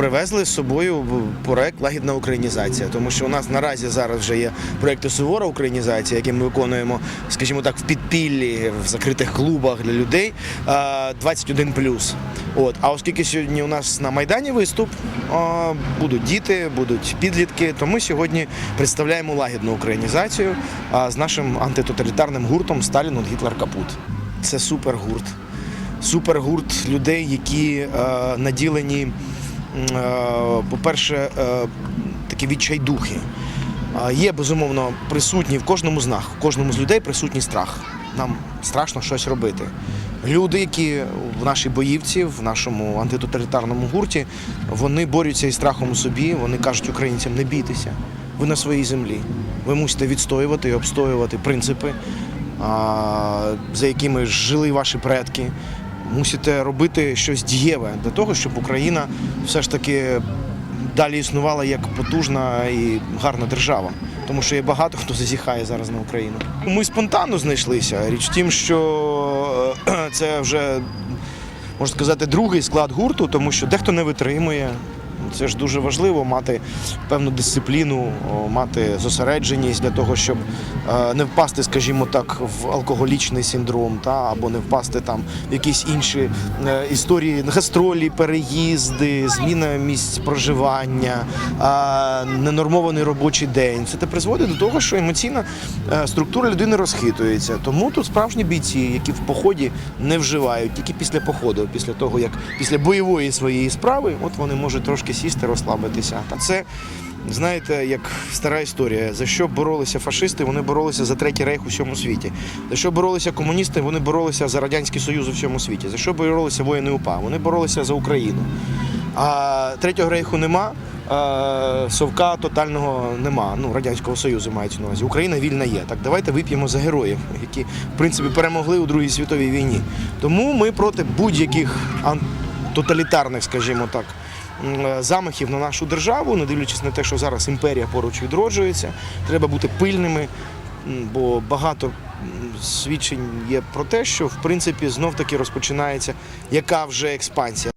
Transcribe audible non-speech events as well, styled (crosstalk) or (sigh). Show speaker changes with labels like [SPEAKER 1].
[SPEAKER 1] привезли з собою проект Лагідна українізація, тому що у нас наразі зараз вже є проєкти Сувора українізація, які ми виконуємо, скажімо так, в підпіллі, в закритих клубах для людей. а, 21+. От. А оскільки сьогодні у нас на Майдані виступ, будуть діти, будуть підлітки, то ми сьогодні представляємо лагідну українізацію з нашим антитоталітарним гуртом Сталін Гітлер Капут. Це супергурт. Супергурт людей, які е, наділені, по-перше, е, такі відчайдухи. Є безумовно присутні в кожному з нас, в кожному з людей присутній страх. Нам страшно щось робити. Люди, які в нашій боївці, в нашому антитоталітарному гурті, вони борються із страхом у собі. Вони кажуть українцям: не бійтеся, ви на своїй землі. Ви мусите відстоювати і обстоювати принципи, за якими жили ваші предки. Мусите робити щось дієве для того, щоб Україна все ж таки далі існувала як потужна і гарна держава. Тому що є багато хто зазіхає зараз на Україну. Ми спонтанно знайшлися. Річ в тім, що е, (clears throat) це вже можна сказати другий склад гурту, тому що дехто не витримує. Це ж дуже важливо мати певну дисципліну, мати зосередженість для того, щоб е, не впасти, скажімо так, в алкоголічний синдром, та або не впасти там в якісь інші е, історії, гастролі, переїзди, зміна місць проживання, е, ненормований робочий день. Це те призводить до того, що емоційна структура людини розхитується. Тому тут справжні бійці, які в поході не вживають, тільки після походу, після того як після бойової своєї справи, от вони можуть трошки сісти, розслабитися. Та це. Знаєте, як стара історія, за що боролися фашисти? Вони боролися за третій рейх у всьому світі. За що боролися комуністи? Вони боролися за радянський союз у всьому світі. За що боролися воїни УПА? Вони боролися за Україну. А третього рейху нема, совка тотального нема. Ну радянського союзу мається на увазі. Україна вільна є. Так давайте вип'ємо за героїв, які в принципі перемогли у Другій світовій війні. Тому ми проти будь-яких тоталітарних, скажімо так. Е, Замахів на нашу державу, не дивлячись на те, що зараз імперія поруч відроджується, треба бути пильними, бо багато свідчень є про те, що в принципі знов таки розпочинається яка вже експансія.